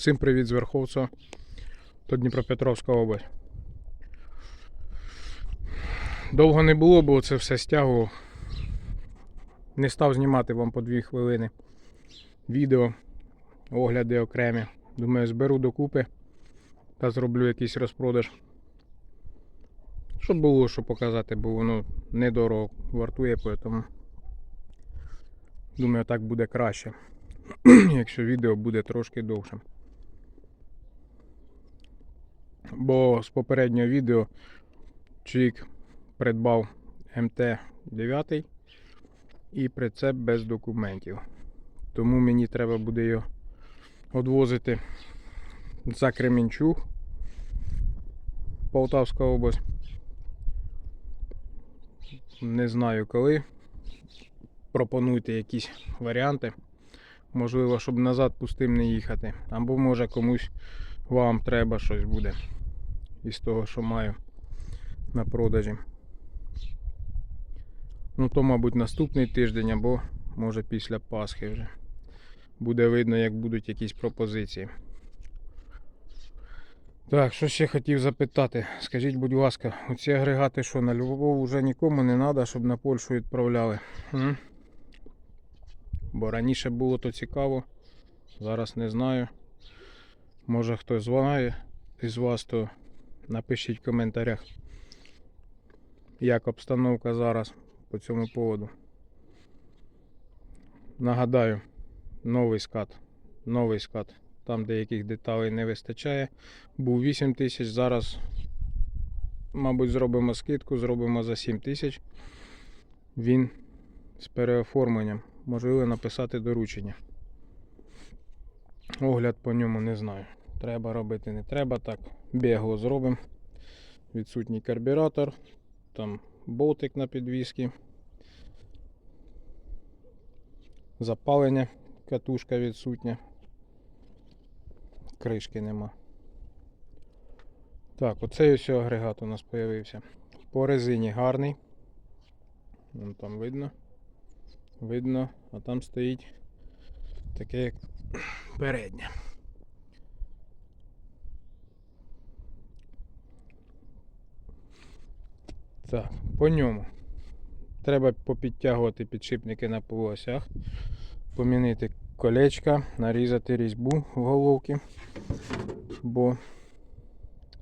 Всім привіт з Верховця. То Дніпропетровська область. Довго не було, бо це все стягував. Не став знімати вам по 2 хвилини відео, огляди окремі. Думаю, зберу докупи та зроблю якийсь розпродаж. Щоб було що показати, бо воно недорого вартує, тому думаю, так буде краще, якщо відео буде трошки довше. Бо з попереднього відео чоловік придбав МТ-9 і прицеп без документів. Тому мені треба буде його відвозити за Кременчуг, Полтавська область. Не знаю коли. Пропонуйте якісь варіанти. Можливо, щоб назад пустим не їхати. Або може комусь вам треба щось буде із того, що маю на продажі. Ну то, мабуть, наступний тиждень або може після Пасхи вже. Буде видно, як будуть якісь пропозиції. Так, що ще хотів запитати? Скажіть, будь ласка, оці агрегати що, на Львов вже нікому не треба, щоб на Польщу відправляли? М? Бо раніше було то цікаво, зараз не знаю. Може хтось знає із вас, то напишіть в коментарях, як обстановка зараз по цьому поводу. Нагадаю, новий скат. Новий скат. Там деяких деталей не вистачає. Був 8 тисяч, зараз, мабуть, зробимо скидку, зробимо за 7 тисяч. Він з переоформленням. Можливо написати доручення. Огляд по ньому не знаю. Треба робити, не треба. Так, бегло зробимо. Відсутній карбюратор, там болтик на підвісці. Запалення, катушка відсутня. Кришки нема. Так, оцей ось агрегат у нас з'явився. По резині гарний. Вон там видно. Видно, а там стоїть таке як переднє. Так, по ньому. Треба попідтягувати підшипники на полуосях, помінити колечка, нарізати різьбу в головки, бо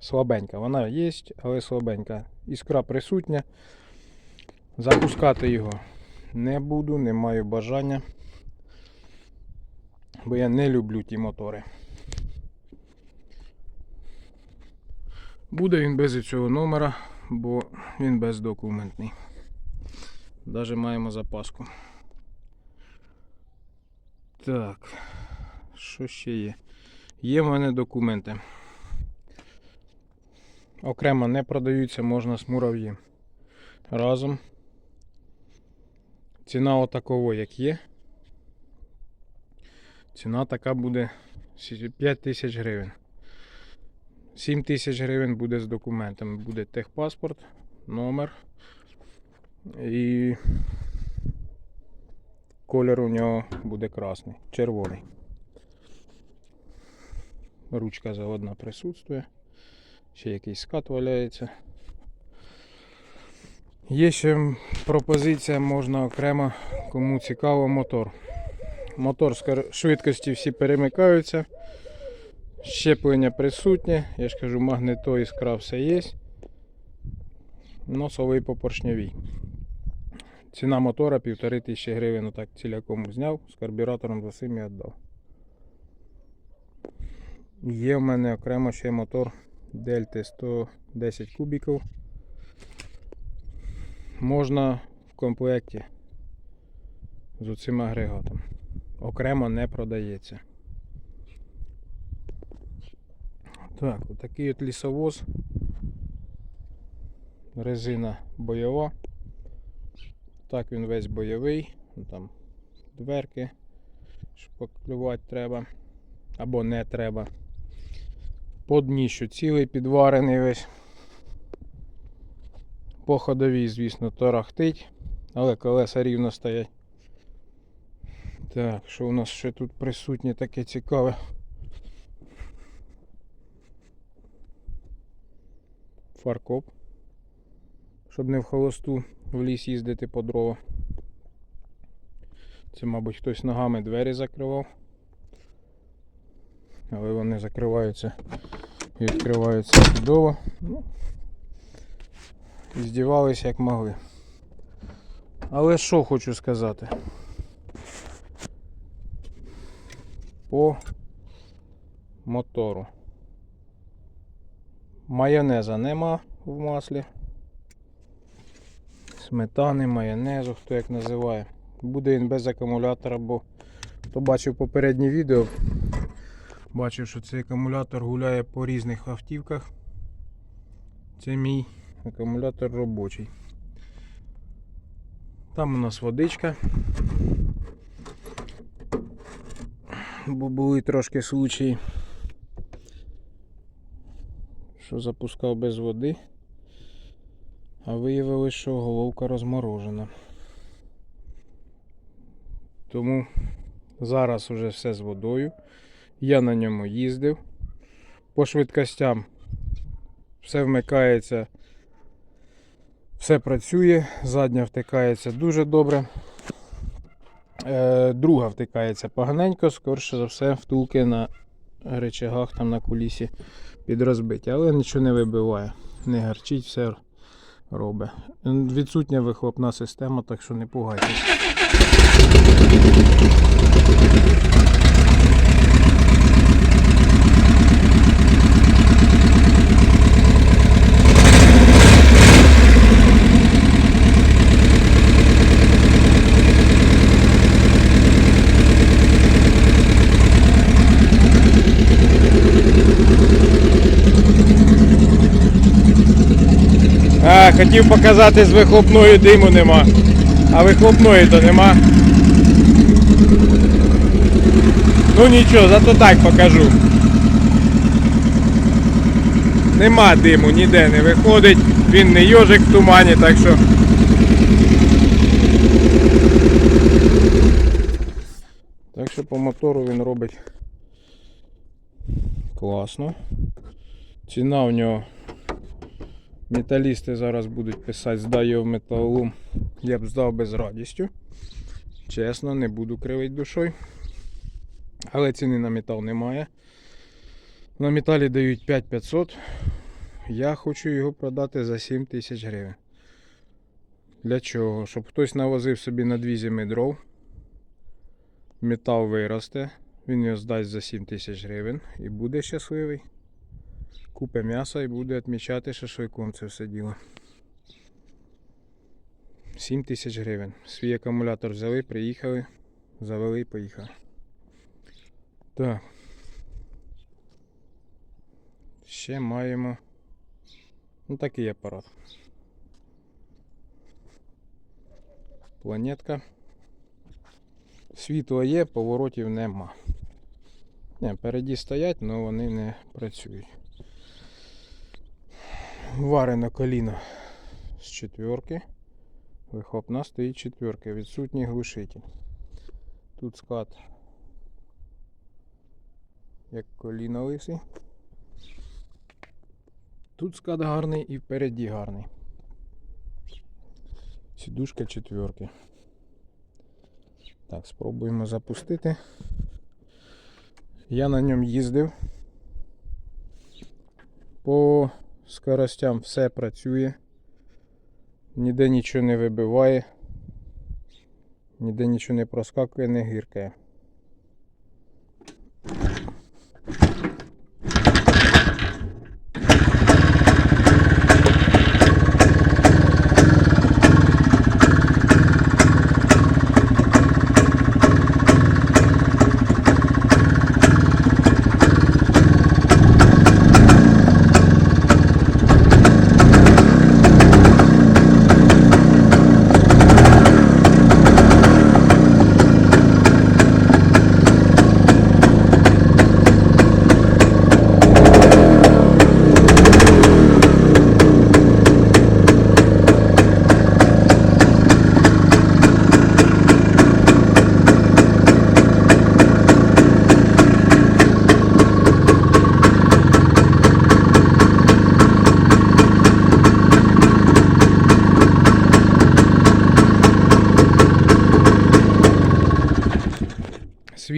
слабенька. Вона є, але слабенька. Іскра присутня. Запускати його не буду, не маю бажання, бо я не люблю ті мотори. Буде він без цього номера, бо він бездокументний. Даже маємо запаску. Так, що ще є? Є в мене документи. Окремо не продаються, можна з мурав'ї. Разом. Ціна отакого, як є. Ціна така буде 5 тисяч гривень. 7 тисяч гривень буде з документами. Буде техпаспорт, номер і колір у нього буде красний, червоний. Ручка заводна присутствує. Ще якийсь скат валяється. Є ще пропозиція, можна окремо, кому цікаво, мотор. Мотор швидкості всі перемикаються. Щеплення присутнє, я ж кажу, магнито іскра все є. Носовий попоршньовий. Ціна мотора 1500 гривень, отак ціляком зняв, з карбюратором за сим і віддав. Є в мене окремо ще мотор Дельти 110 кубіків. Можна в комплекті з оцим агрегатом. Окремо не продається. Так, отакий от лісовоз. Резина бойова. Так він весь бойовий. Там дверки шпаклювати треба. Або не треба. По дніщу цілий підварений весь. По ходовій, звісно, тарахтить, але колеса рівно стоять. Так, що у нас ще тут присутнє таке цікаве? Фаркоп. Щоб не в холосту в ліс їздити по дрова. Це, мабуть, хтось ногами двері закривав. Але вони закриваються і відкриваються чудово. Ну, і здівалися як могли. Але що хочу сказати? По мотору. Майонеза нема в маслі. Сметани, майонезу, хто як називає. Буде він без акумулятора, бо хто бачив попереднє відео, бачив, що цей акумулятор гуляє по різних автівках. Це мій акумулятор робочий. Там у нас водичка. Бо були трошки случаї, що запускав без води, а виявилось, що головка розморожена. Тому зараз уже все з водою. Я на ньому їздив. По швидкостям все вмикається, все працює, задня втикається дуже добре. Е, друга втикається поганенько, скорше за все, втулки на речагах там на кулісі підрозбиті, але нічого не вибиває, не гарчить, все робить. Відсутня вихлопна система, так що не пугайтесь. А, хотів показати з вихлопною диму нема. А вихлопної то нема. Ну нічого, зато так покажу. Нема диму, ніде не виходить, він не йожик в тумані, так що. Так що по мотору він робить класно. Ціна в нього Металісти зараз будуть писати, його в металолом. Я б здав без радістю. Чесно, не буду кривити душою. Але ціни на метал немає. На металі дають 5500. Я хочу його продати за 7 тисяч гривень. Для чого? Щоб хтось навозив собі на дві зими дров. Метал виросте. Він його здасть за 7 тисяч гривень і буде щасливий. Купе м'яса і буде відмічати шашликом це все діло. 7 тисяч гривень. Свій акумулятор взяли, приїхали, завели і поїхали. Так. Ще маємо. Ну такий апарат. Планетка. Світло є, поворотів нема. Не, переді стоять, але вони не працюють. Варено коліно з четверки. Вихлопна стоїть четверка, відсутній глушитель. Тут скат як коліно лисий. Тут скат гарний і впереді гарний. Сідушка четверки. Так, спробуємо запустити. Я на ньому їздив. По скоростям все працює. Ніде нічого не вибиває. Ніде нічого не проскакує, не гіркає.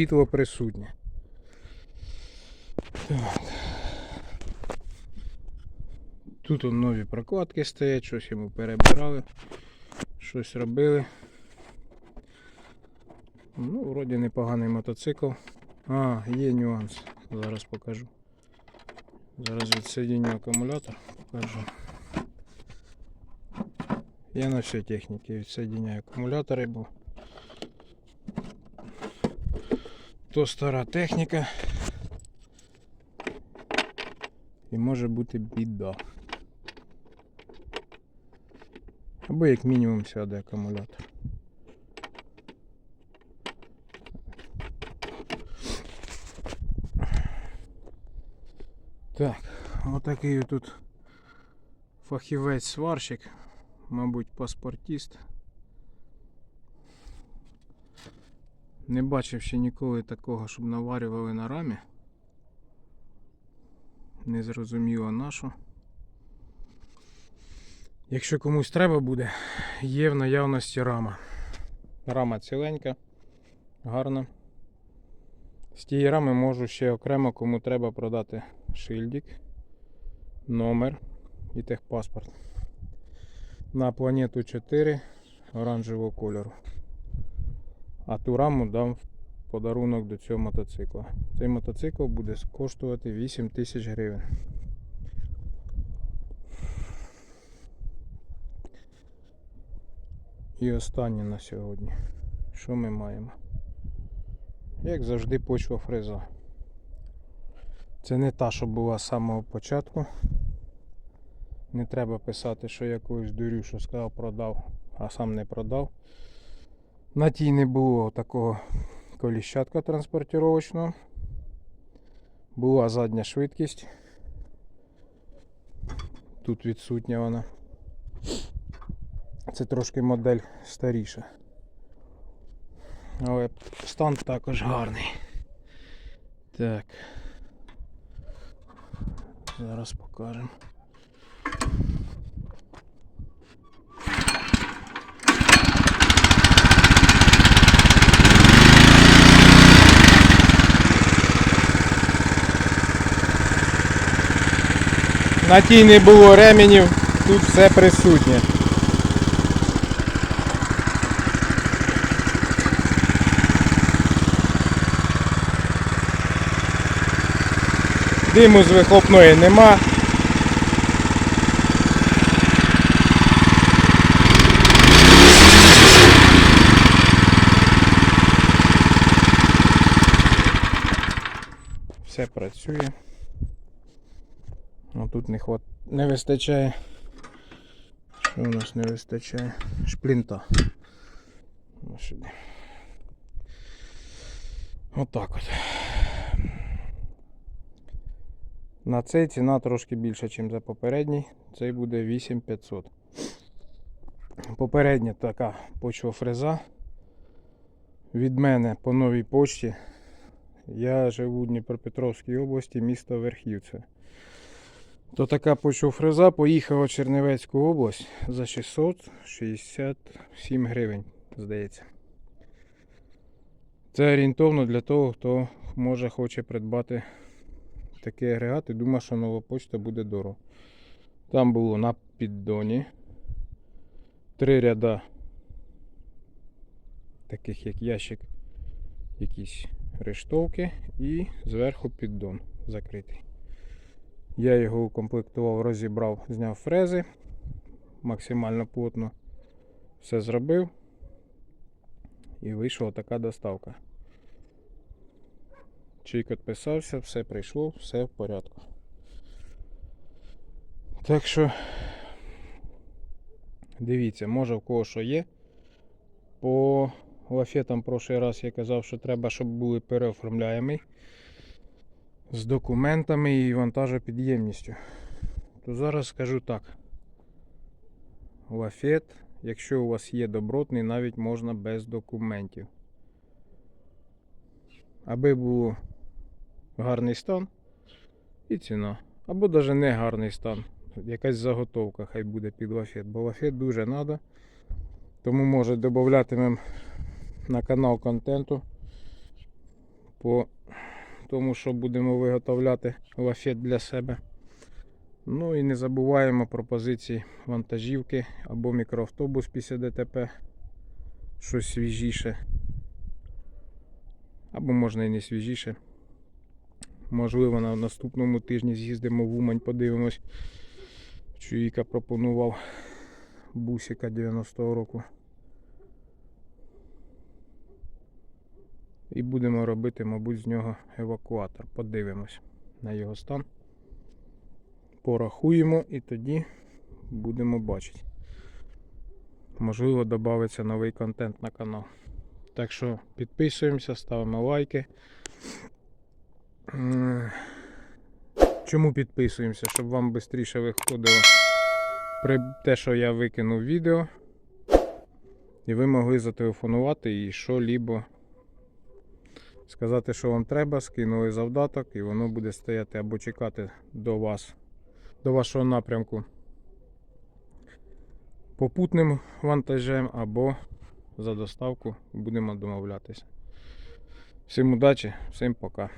Світло присутнє. Так. Тут он нові прокладки стоять, щось йому перебирали, щось робили. Ну, вроді непоганий мотоцикл. А, є нюанс. Зараз покажу. Зараз відсоединю акумулятор, покажу. Я на всій техніці відсоединяю акумулятори, бо то стара техніка. І може бути біда. Або як мінімум сяде акумулятор. Так, отакий тут фахівець сварщик, мабуть, паспортіст. Не бачив ще ніколи такого, щоб наварювали на рамі. Не зрозуміло на що. Якщо комусь треба буде, є в наявності рама. Рама ціленька, гарна. З тієї рами можу ще окремо кому треба продати шильдик, номер і техпаспорт. На планету 4 оранжевого кольору. А ту раму дам в подарунок до цього мотоцикла. Цей мотоцикл буде коштувати 8 тисяч гривень. І останнє на сьогодні. Що ми маємо? Як завжди, почва фреза. Це не та, що була з самого початку. Не треба писати, що я когось дурю, що сказав, продав, а сам не продав. На тій не було такого коліщатка транспортировочного. Була задня швидкість. Тут відсутня вона. Це трошки модель старіша. Але стан також гарний. Так. Зараз покажемо. На тій не було ременів, тут все присутнє. Диму з вихлопної нема. Все працює. Тут не хват... не вистачає. Що у нас не вистачає? Шплінта. Отак от. На цей ціна трошки більша, ніж за попередній. Цей буде 8500. Попередня така почвофреза. Від мене по новій почті. Я живу в Дніпропетровській області, місто Верхівце. То така почвофреза поїхала в Чернівецьку область за 667 гривень, здається. Це орієнтовно для того, хто може хоче придбати такий агрегат і думає, що нова почта буде дорого. Там було на піддоні три ряда таких як ящик, якісь рештовки і зверху піддон закритий. Я його укомплектував, розібрав, зняв фрези максимально плотно. Все зробив. І вийшла така доставка. Чик відписався, все прийшло, все в порядку. Так що дивіться, може в кого що є. По лафетам прошлий раз я казав, що треба, щоб були переоформляємі з документами і вантажопідємністю. То зараз скажу так. Лафет, якщо у вас є добротний, навіть можна без документів. Аби був гарний стан і ціна. Або навіть не гарний стан. Якась заготовка хай буде під лафет, бо лафет дуже треба. Тому може додатимемо на канал контенту. по тому, що будемо виготовляти лафет для себе. Ну і не забуваємо про позиції вантажівки або мікроавтобус після ДТП. Щось свіжіше. Або можна і не свіжіше. Можливо, на наступному тижні з'їздимо в Умань, подивимось. Чуїка пропонував бусика 90-го року. І будемо робити, мабуть, з нього евакуатор. Подивимось на його стан. Порахуємо і тоді будемо бачити. Можливо, додається новий контент на канал. Так що підписуємося, ставимо лайки. Чому підписуємося? Щоб вам швидше виходило при те, що я викинув відео. І ви могли зателефонувати і що-лібо сказати, що вам треба, скинули завдаток, і воно буде стояти або чекати до вас, до вашого напрямку попутним вантажем, або за доставку будемо домовлятися. Всім удачі, всім пока.